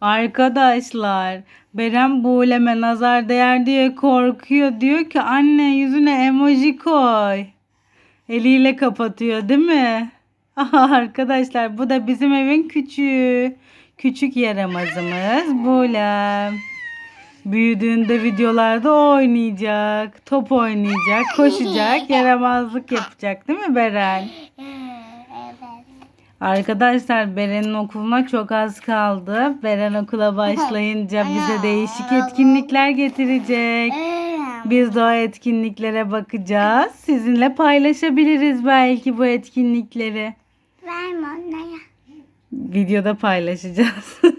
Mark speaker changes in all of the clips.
Speaker 1: Arkadaşlar Beren buğuleme nazar değer diye korkuyor. Diyor ki anne yüzüne emoji koy. Eliyle kapatıyor değil mi? Arkadaşlar bu da bizim evin küçüğü. Küçük yaramazımız Buğlem. Büyüdüğünde videolarda oynayacak. Top oynayacak, koşacak, yaramazlık yapacak değil mi Beren? Arkadaşlar Beren'in okuluna çok az kaldı. Beren okula başlayınca bize değişik etkinlikler getirecek. Biz de o etkinliklere bakacağız. Sizinle paylaşabiliriz belki bu etkinlikleri.
Speaker 2: Verme onlara.
Speaker 1: Videoda paylaşacağız.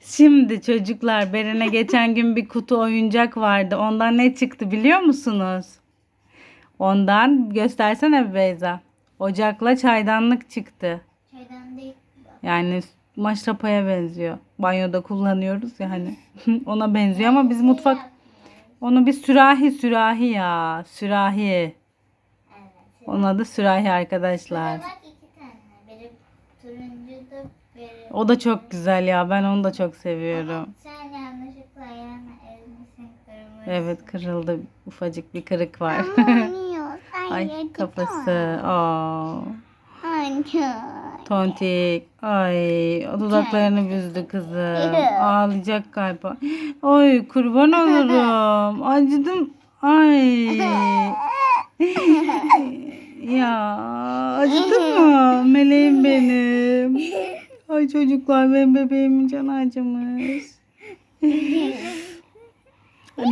Speaker 1: Şimdi çocuklar Beren'e geçen gün bir kutu oyuncak vardı. Ondan ne çıktı biliyor musunuz? Ondan göstersene Beyza. Ocakla çaydanlık çıktı.
Speaker 2: Şeyden değil.
Speaker 1: Yani maşrapaya benziyor. Banyoda kullanıyoruz ya hani. Ona benziyor ama biz mutfak onu bir sürahi sürahi ya. Sürahi.
Speaker 2: Evet.
Speaker 1: Onun adı sürahi arkadaşlar.
Speaker 2: Bak iki tane. Biri turuncu da biri.
Speaker 1: O da çok güzel ya. Ben onu da çok seviyorum.
Speaker 2: Sen yanlışlıkla ayağına elmişsin kırmızı.
Speaker 1: Evet kırıldı. Ufacık bir kırık var.
Speaker 2: Oynuyor.
Speaker 1: Ay kafası. Aa. Tontik. Ay dudaklarını büzdü kızım. Ağlayacak galiba. Ay kurban olurum. Acıdım. Ay. ya acıdı mı? Meleğim benim. Ay çocuklar benim bebeğimin canı acımış.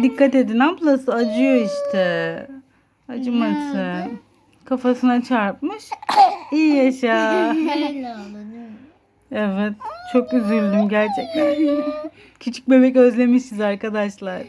Speaker 1: Dikkat edin ablası acıyor işte. Acımasın. Kafasına çarpmış. İyi yaşa.
Speaker 2: Öyle oldu değil mi?
Speaker 1: Evet. Çok üzüldüm gerçekten. Küçük bebek özlemişiz arkadaşlar.